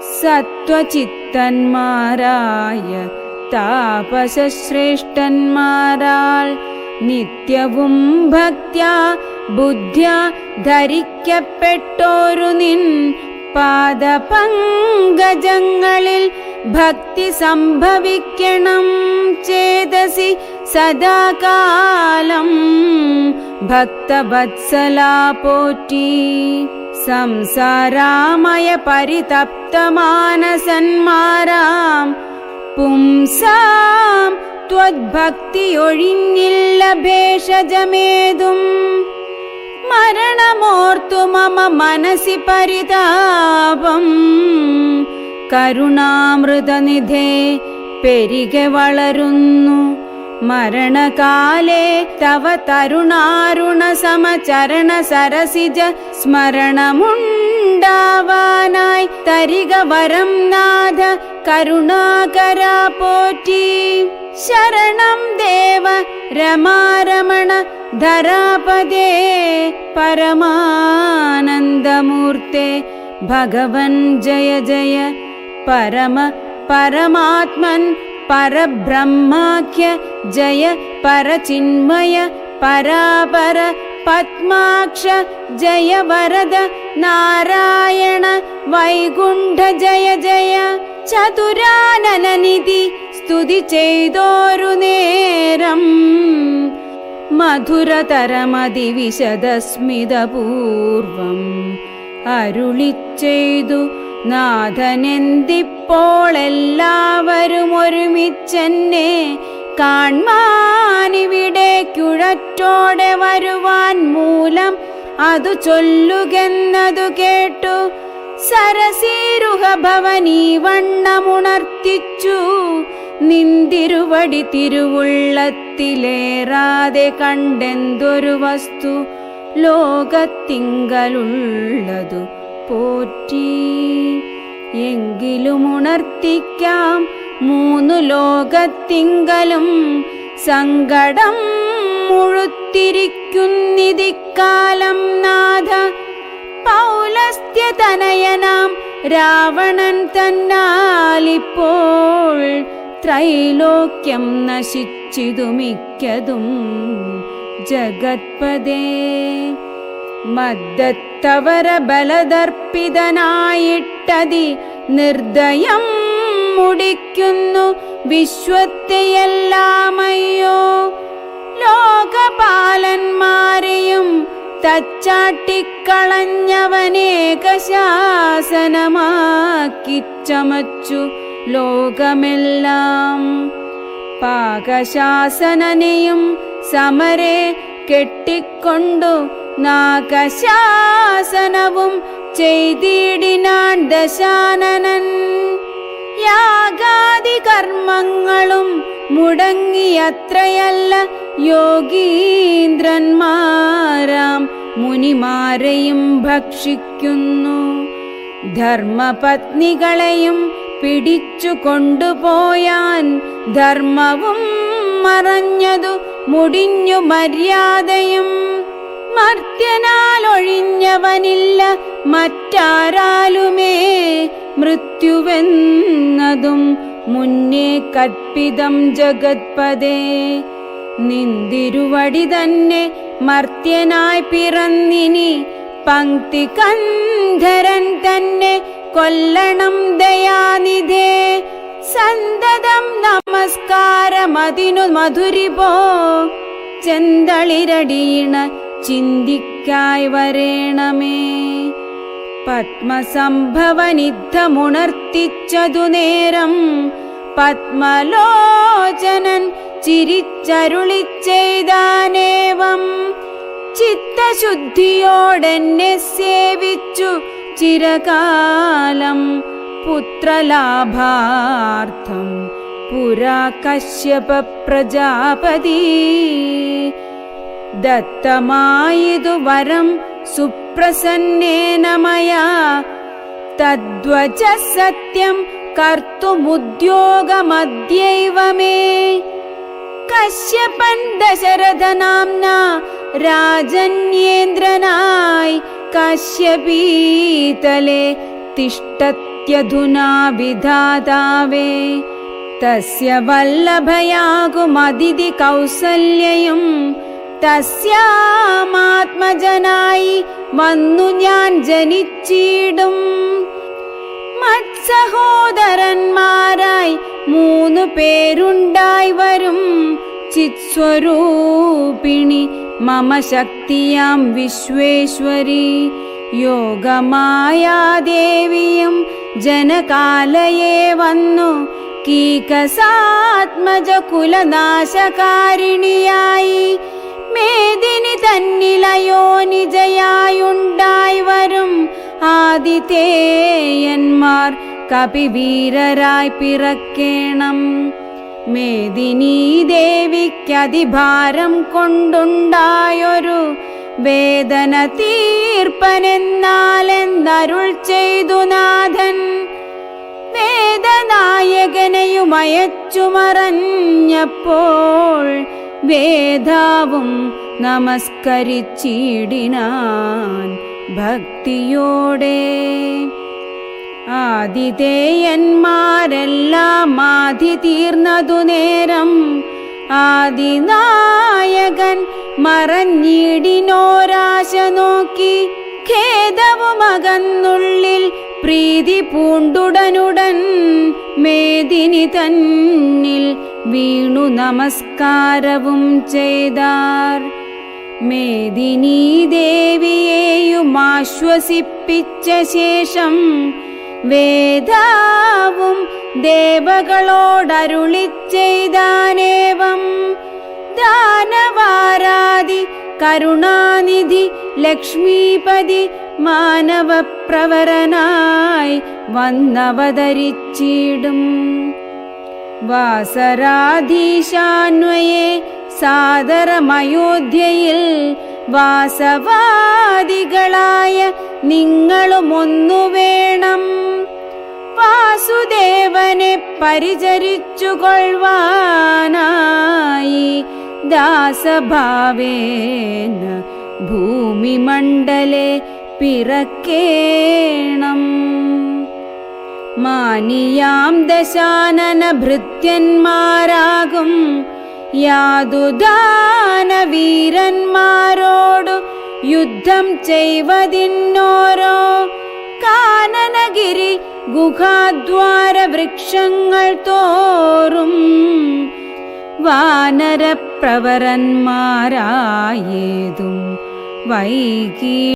സത്വചിത്തന്മാരായ താപസശ്രേഷ്ഠന്മാരാൾ നിത്യവും ഭക്ത്യാ ബുദ്ധ്യ ധരിക്കപ്പെട്ടോരു നിൻ പാദപങ്കജങ്ങളിൽ ഭക്തി സംഭവിക്കണം ചേതസി സദാകാലം ഭക്തവത്സലാ പോറ്റി. സംസാരാമയ പരിതപ്തമാനസന്മാരാം. പുംസാം ത്വദ്ഭക്തിയൊഴിഞ്ഞില്ല ഭേഷജമേതും. മരണമോർത്തു മമ മനസി പരിതാപം. കരുണാമൃതനിധേ പെരികെ വളരുന്നു. मरणकाले तव तरुणारुणसमचरणसरसिज स्मरणमुण्डावानाय तरिगवरं नाथ करुणाकरा शरणं देव रमारमण धरापदे परमानन्दमूर्ते भगवन् जय जय। परम परमात्मन् പരബ്രഹ്മാഖ്യ ജയ പരചിന്മയ പരാപര പത്മാക്ഷ ജയ വരദ നാരായണ വൈകുണ്ഠ ജയ ജയ ചതുരാനനനിധി സ്തുതി ചെയ്തോരു നേരം മധുരതരമതിവിശദസ്മിതപൂർവം അരുളി ചെയ്തു നാഥനെന്തിപ്പോൾ എല്ലാവരും ഒരുമിച്ചെന്നെ കാൺമാനിവിടെ കുഴറ്റോടെ വരുവാൻ മൂലം അതു ചൊല്ലുകെന്നതു കേട്ടു. സരസീരുഹ ഭവനീ വണ്ണമുണർത്തിച്ചു. നിന്തിരുവടി തിരുവുള്ളത്തിലേറാതെ കണ്ടെന്തൊരു വസ്തു ലോകത്തിങ്കലുള്ളതു പോറ്റി. എങ്കിലും ഉണർത്തിക്കാം മൂന്നു ലോകത്തിങ്കലും. സങ്കടം മുഴുത്തിരിക്കുന്നിതിക്കാലം നാഥ. പൗലസ്ത്യതനയനാം രാവണൻ തന്നാലിപ്പോൾ ത്രൈലോക്യം നശിച്ചിതു മിക്കതും ജഗത്പദേ മദ്ദത്തവര ബലദർപ്പിതനായിട്ടതി നിർദ്ദയം മുടിക്കുന്നു വിശ്വത്തെയെല്ലാമയ്യോ. ലോകപാലന്മാരെയും തച്ചാട്ടിക്കളഞ്ഞവനേകശാസനമാക്കി ചമച്ചു ലോകമെല്ലാം. പാകശാസനനെയും സമരെ കെട്ടിക്കൊണ്ടു നാഗശാസനവും ചെയ്തിടിനാൻ ദശാനനൻ. യാഗാദി കർമ്മങ്ങളും മുടങ്ങിയത്രയല്ല യോഗീന്ദ്രന്മാരാം മുനിമാരെയും ഭക്ഷിക്കുന്നു. ധർമ്മപത്നികളെയും പിടിച്ചു കൊണ്ടുപോയാൻ ധർമ്മവും മറഞ്ഞതു മുടിഞ്ഞു മര്യാദയും മർത്യനാൽ ഒഴിഞ്ഞവനില്ല മറ്റാരാലുമേ. മൃത്യുവെന്നതും മുന്നേ കൽപ്പിതം ജഗത്പദേ നിന്തിരുവടി തന്നെ മർത്യനായി പിറന്നിനി. പങ്ക്തി കന്ധരൻ തന്നെ കൊല്ലണം ദയാനിധേ. സന്തതം നമസ്കാരമതിനു മധുരിപോ. ചെന്തളിരടീണ ചിന്തിക്കായി വരേണമേ. പത്മസംഭവനിദ്ധമുണർത്തിച്ചതു നേരം പത്മലോചനൻ ചിരിച്ചരുളി ചെയ്താനേവം ചിത്തശുദ്ധിയോടെന്നെ സേവിച്ചു ചിരകാലം പുത്രലാഭാർത്ഥം. പുരാ കശ്യപ പ്രജാപതി दत्तमायिदु वरं सुप्रसन्नेन मया। तद्वच सत्यं कर्तुमुद्योगमद्यैव मे। कश्यपन् दशरथनाम्ना राजन्येन्द्रनाय कश्यपीतले तिष्ठत्यधुना विधातावे तस्य वल्लभयागुमदिति कौसल्ययम्। തസ്യാമാത്മജനായി വന്നു ഞാൻ ജനിച്ചിടും. മത്സഹോദരന്മാരായി മൂന്നു പേരുണ്ടായി വരും. ചിത്സ്വരൂപിണി മമ ശക്തിയാം വിശ്വേശ്വരി. യോഗമായാദേവിയും ജനകാലയെ വന്നു. കീകസാത്മജ കുലനാശകാരിണിയായി ആദിതേയന്മാർ കപിവീരരായി പിറക്കേണം. മേദിനി ദേവിക്കതിഭാരം കൊണ്ടുണ്ടായൊരു വേദന തീർപ്പനെന്നാലെന്നരുൾ ചെയ്തു നാഥൻ. വേദനായകനെയുമയച്ചുമറഞ്ഞപ്പോൾ വേദാവും നമസ്കരിച്ചിടിനാൻ. ഭക്തിയോടെ. ആതിഥേയന്മാരെല്ലാം ആദി തീർന്നതു നേരം ആദിനായകൻ മറഞ്ഞിടിനോരാശ നോക്കി ഖേദവുമകന്നുള്ളിൽ പ്രീതി പൂണ്ടുടനുടൻ മേദിനി തന്നിൽ വീണു നമസ്കാരവും ചെയ്താർ. മേദിനി ദേവിയെയും ആശ്വസിപ്പിച്ച ശേഷം വേദാവും ദേവകളോടരുളി ചെയ്താനേവം ദാനവാരാതി കരുണാനിധി ലക്ഷ്മീപതി മാനവപ്രവരനായി വന്നവതരിച്ചിടും. വാസരാധീശാന്വയെ സാദരമയോധ്യയിൽ വാസവാദികളായ നിങ്ങളുമൊന്നു വേണം. വാസുദേവനെ പരിചരിച്ചുകൊള്ളുവാനായി ദാസഭാവേന ഭൂമിമണ്ഡലെ പിറക്കേണം. മാനിയാം ദശാനന ഭൃത്യന്മാരാകും യാതുദാന വീരന്മാരോടു യുദ്ധം ചെയ്വതിന്നോരോ കാനനഗിരി ഗുഹാദ്വാര വൃക്ഷങ്ങൾ തോറും വാനരപ്രവരന്മാരായേതും വൈകി